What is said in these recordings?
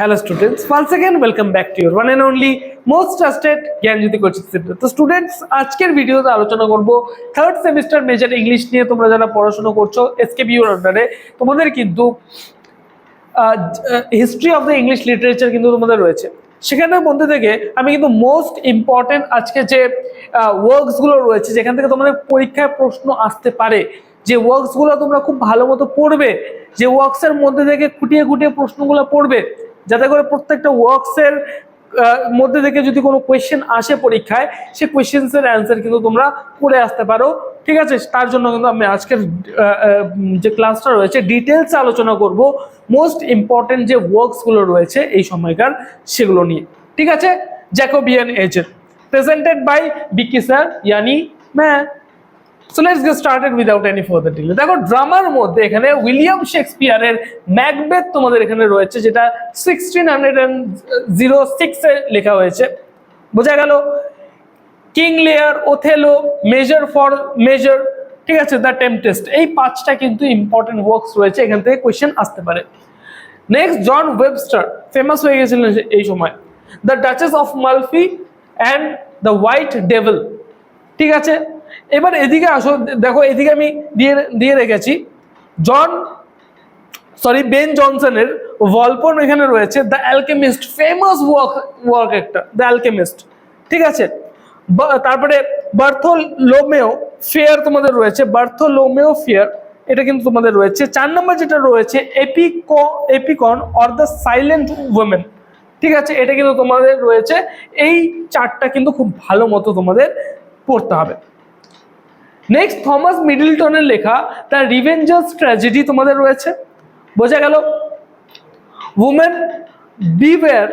Hello students once again welcome back to your one and only most trusted Gyanjyoti coaching centre তো students আজকের ভিডিওতে আলোচনা করব third semester major English নিয়ে তোমরা যারা পড়াশোনা করছ এসকেবিউর আন্ডারে তোমাদের কিন্তু history of the English literature কিন্তু তোমাদের রয়েছে। সেখানের মধ্যে থেকে আমি কিন্তু মোস্ট ইম্পর্টেন্ট আজকে যে ওয়ার্কসগুলো রয়েছে, যেখান থেকে তোমাদের পরীক্ষায় প্রশ্ন আসতে পারে, যে ওয়ার্কসগুলো তোমরা খুব ভালো মতো পড়বে, যে ওয়ার্কসের মধ্যে থেকে খুঁটিয়ে খুঁটিয়ে প্রশ্নগুলো পড়বে যাতে করে প্রত্যেকটা ওয়ার্কসের মধ্যে থেকে যদি কোনো কোয়েশ্চেন আসে পরীক্ষায়, সে কোয়েশ্চেন্সের অ্যান্সার কিন্তু তোমরা করে আসতে পারো। ঠিক আছে? তার জন্য কিন্তু আমি আজকের যে ক্লাসটা রয়েছে ডিটেলসে আলোচনা করব। মোস্ট ইম্পর্টেন্ট যে ওয়ার্কসগুলো রয়েছে এই সময়কার, সেগুলো নিয়ে। ঠিক আছে? জ্যাকোবিয়ান এজের। প্রেজেন্টেড বাই বিকি স্যার ইয়ানি ম্যা। So let's get started without any further delay দেখো ড্রামার মধ্যে এখানে উইলিয়াম শেক্সপিয়ারের ম্যাকবেথ তোমাদের এখানে রয়েছে, যেটা সিক্সটিন হান্ড্রেড অ্যান্ড জিরো সিক্সে লেখা হয়েছে। বোঝা গেল? King Lear Othello measure for measure ঠিক আছে? দ্য টেম্পটেস্ট এই পাঁচটা কিন্তু ইম্পর্টেন্ট ওয়ার্কস রয়েছে, এখান থেকে কোয়েশ্চেন আসতে পারে। নেক্সট জন ওয়েবস্টার ফেমাস হয়ে গেছিলেন এই সময়। The duchess of Malfi and the white devil ঠিক আছে? এবার এদিকে আসো দেখো, এদিকে আমি দিয়ে দিয়ে রেখেছি। জন সরি বেন জনসনের ভলপন এখানে রয়েছে the alchemist famous work work একটা দ্য অ্যালকেমিস্ট ঠিক আছে? তারপরে বার্থো লোমেও ফেয়ার তোমাদের রয়েছে বার্থো লোমেও ফেয়ার এটা কিন্তু তোমাদের রয়েছে। চার নম্বর যেটা রয়েছে এপিকো Epicoene or the silent woman ঠিক আছে? এটা কিন্তু তোমাদের রয়েছে। এই চারটা কিন্তু খুব ভালো মতো তোমাদের পড়তে হবে। নেক্সট থমাস মিডলটনের লেখা দ্য রিভেঞ্জার্স ট্র্যাজেডি তোমাদের রয়েছে। বোঝা গেল? উমেন বিওয়ার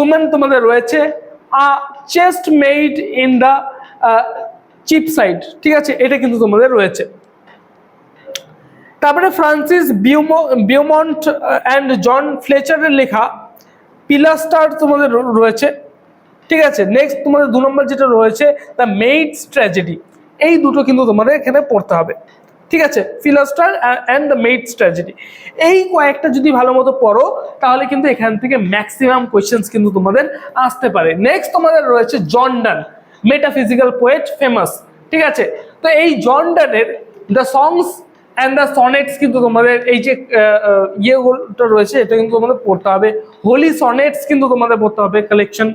উমেন তোমাদের রয়েছে। A chaste maid in the Cheapside ঠিক আছে? এটা কিন্তু তোমাদের রয়েছে। তারপরে ফ্রান্সিস বিউমো বিউমন্ট অ্যান্ড জন ফ্লেচারের লেখা পিলাস্টার তোমাদের রয়েছে। ঠিক আছে? নেক্সট তোমাদের দু নম্বর যেটা রয়েছে দ্য মেইডস ট্র্যাজেডি এই দুটো কিন্তু তোমাদের এখানে পড়তে হবে। ঠিক আছে? Philaster and the maid's tragedy এই কয়েকটা যদি ভালো মতো পড়ো, তাহলে কিন্তু এখান থেকে ম্যাক্সিমাম কোয়েশ্চেন্স কিন্তু তোমাদের আসতে পারে। নেক্সট তোমাদের রয়েছে জর্ডান মেটাফিজিক্যাল পোয়েট ফেমাস ঠিক আছে? তো এই জর্ডানের the songs and the sonnets কিন্তু তোমাদের, এই যে ইয়েগুলোটা রয়েছে, এটা কিন্তু তোমাদের পড়তে হবে। হোলি সনেটস কিন্তু তোমাদের পড়তে হবে কালেকশন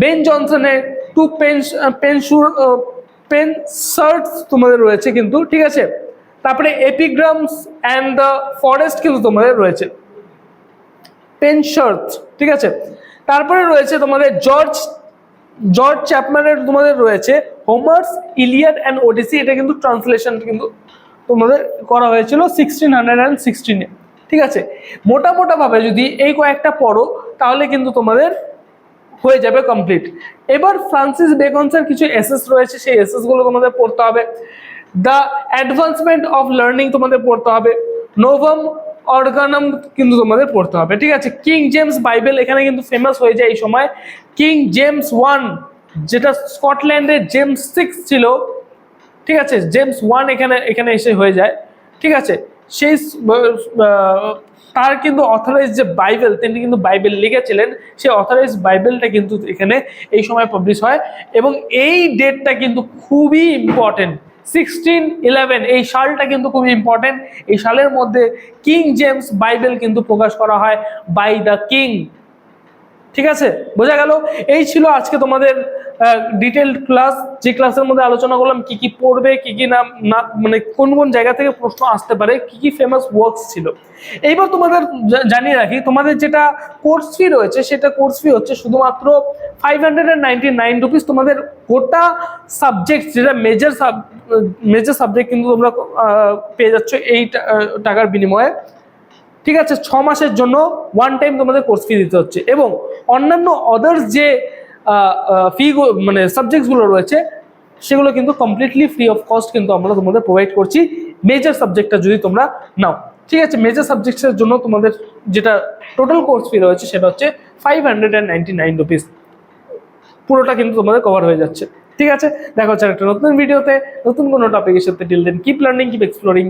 বেন জনসনের টু পেন পেনসুর পেন শার্টস তোমাদের রয়েছে কিন্তু, ঠিক আছে? তারপরে এপিগ্রামস অ্যান্ড দ্য ফরেস্ট কিন্তু তোমাদের রয়েছে। পেন শার্টস ঠিক আছে? তারপরে রয়েছে তোমাদের জর্জ জর্জ চ্যাপম্যানের তোমাদের রয়েছে হোমার্স, ইলিয়াড অ্যান্ড ওডিসি। এটা কিন্তু ট্রান্সলেশন কিন্তু তোমাদের করা হয়েছিল সিক্সটিন হান্ড্রেড অ্যান্ড সিক্সটিনে, ঠিক আছে? মোটা মোটাভাবে যদি এই কয়েকটা পড়ো, তাহলে কিন্তু তোমাদের হয়ে যাবে কমপ্লিট এবার ফ্রান্সিস বেকনসের কিছু এসএস রয়েছে, সেই এসএসগুলো তোমাদের পড়তে হবে। দ্য অ্যাডভান্সমেন্ট অফ লার্নিং তোমাদের পড়তে হবে। নোভাম অর্গানাম কিন্তু তোমাদের পড়তে হবে। ঠিক আছে? কিং জেমস বাইবেল এখানে কিন্তু ফেমাস হয়ে যায় এই সময়। কিং জেমস ওয়ান যেটা স্কটল্যান্ডের জেমস সিক্স ছিল। ঠিক আছে? জেমস ওয়ান এখানে এখানে এসে হয়ে যায়। ঠিক আছে? সেই তার কিন্তু অথরাইজ যে বাইবেল, তিনি কিন্তু বাইবেল লিখেছিলেন, সেই অথরাইজ বাইবেলটা কিন্তু এখানে এই সময় পাবলিশ হয় এবং এই ডেটটা কিন্তু খুবই ইম্পর্টেন্ট সিক্সটিন ইলেভেন এই সালটা কিন্তু খুবই ইম্পর্টেন্ট এই সালের মধ্যে কিং জেমস বাইবেল কিন্তু প্রকাশ করা হয় বাই দ্য কিং ঠিক আছে? বোঝা গেল? এই ছিল আজকে তোমাদের ডিটেলড ক্লাস যে ক্লাসের মধ্যে আলোচনা করলাম, কি কি পড়বে, কি কি না মানে কোন কোন জায়গা থেকে প্রশ্ন আসতে পারে, কি কি ফেমাস ওয়ার্কস ছিল। এইবার তোমাদের জানিয়ে রাখি, তোমাদের যেটা কোর্স ফি রয়েছে, সেটা কোর্স ফি হচ্ছে শুধুমাত্র five hundred ninety nine rupees তোমাদের গোটা সাবজেক্ট যেটা মেজর সাব মেজর সাবজেক্ট কিন্তু তোমরা পেয়ে যাচ্ছ এই টাকার বিনিময়ে। ঠিক আছে, ছ মাসের জন্য ওয়ান টাইম তোমাদের কোর্স ফি দিতে হচ্ছে। এবং অন্যান্য আদার্স যে ফি মানে সাবজেক্টসগুলো রয়েছে, সেগুলো কিন্তু কমপ্লিটলি ফ্রি অফ কস্ট কিন্তু আমরা তোমাদের প্রোভাইড করছি। মেজর সাবজেক্টটা যদি তোমরা নাও। ঠিক আছে মেজর সাবজেক্টসের জন্য তোমাদের যেটা টোটাল কোর্স ফি রয়েছে সেটা হচ্ছে five hundred and ninety nine rupees পুরোটা কিন্তু তোমাদের কভার হয়ে যাচ্ছে। ঠিক আছে, দেখা হচ্ছে একটা নতুন ভিডিওতে নতুন কোনো টপিকের সাথে till then keep learning keep exploring